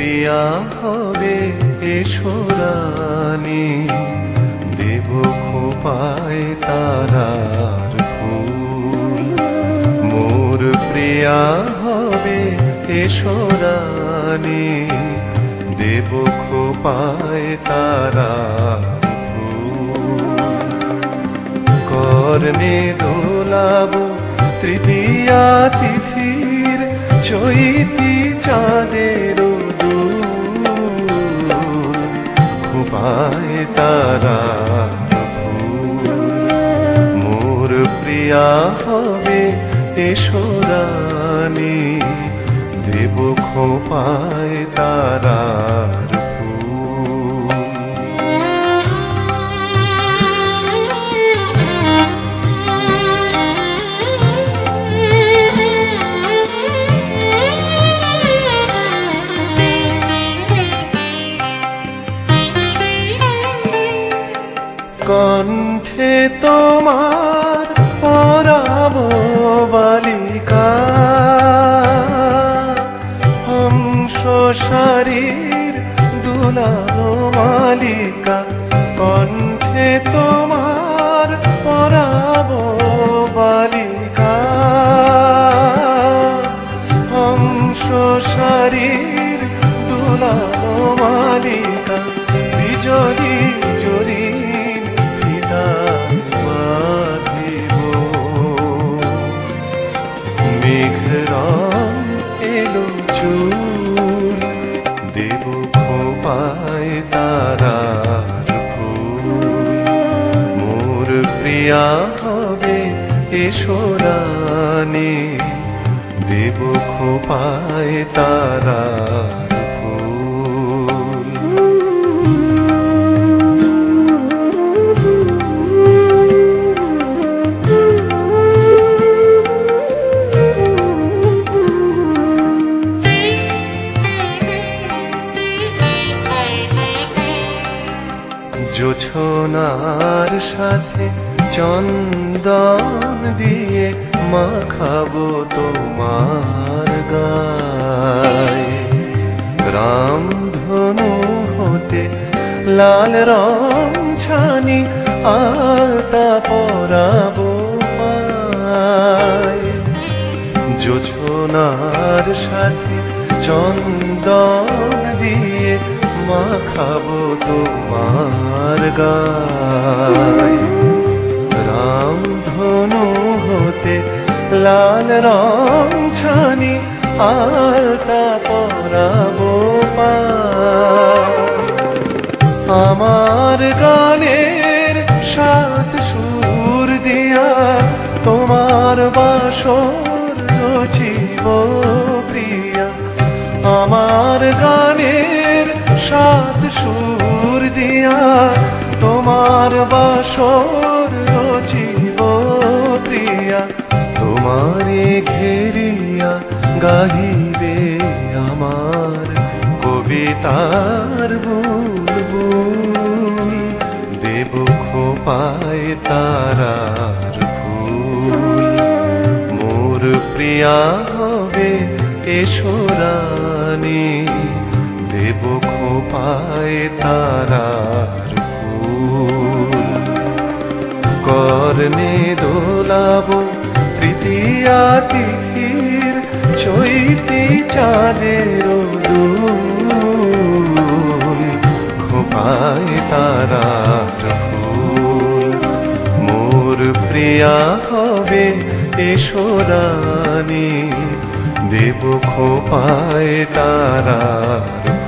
হবে এসরানি দেব খোপায় তারার ফুল। মোর প্রিয়া হবে এসরানি দেব খোপায় তারার কর্ণে দোলাব তৃতীয়া তিথির চৈতি চাঁদের খোপায় তারা মোর প্রিয়া হবে এসরানি দেব খোপায় তারার কণ্ঠে তোমার পরাব বালিকা। হংস শারীর দুলালো মালিকা, কণ্ঠে তোমার পরাব বালিকা। হংস শারীর দুলালো মালিকা বিজলি জরিন খোপায় তারা মোর প্রিয়া হবে এসরানি দেব খোপায় তারার জোছনার সাথে চন্দন দিয়ে মাখাবো তোমার গায়ে। রামধনু হতে লাল রং ছানি আলতা পরাবো জোছনার সাথে চন্দন দিয়ে মাখাবো তোমার গায়। রামধনু হতে লাল রং ছানি আলতা পরাবো আমার গানের সাত সুর দিয়া তোমার বাসর রচিব প্রিয়া। আমার গানের সাত সুর দিয়া তোমার বাসর রচিব প্রিয়া তোমারে ঘেরিয়া গাহিবে আমার কবিতার বুলবুল। দেব খোপায় তারার ফুল। মোর প্রিয়া হবে এসরানি দেব খোপায় তারার কর্ণে দোলাব তৃতীয়া তিথির চৈতি চাঁদের খোপায় তারার ফুল। মোর প্রিয়া হবে এসরানি দেব খোপায় তারার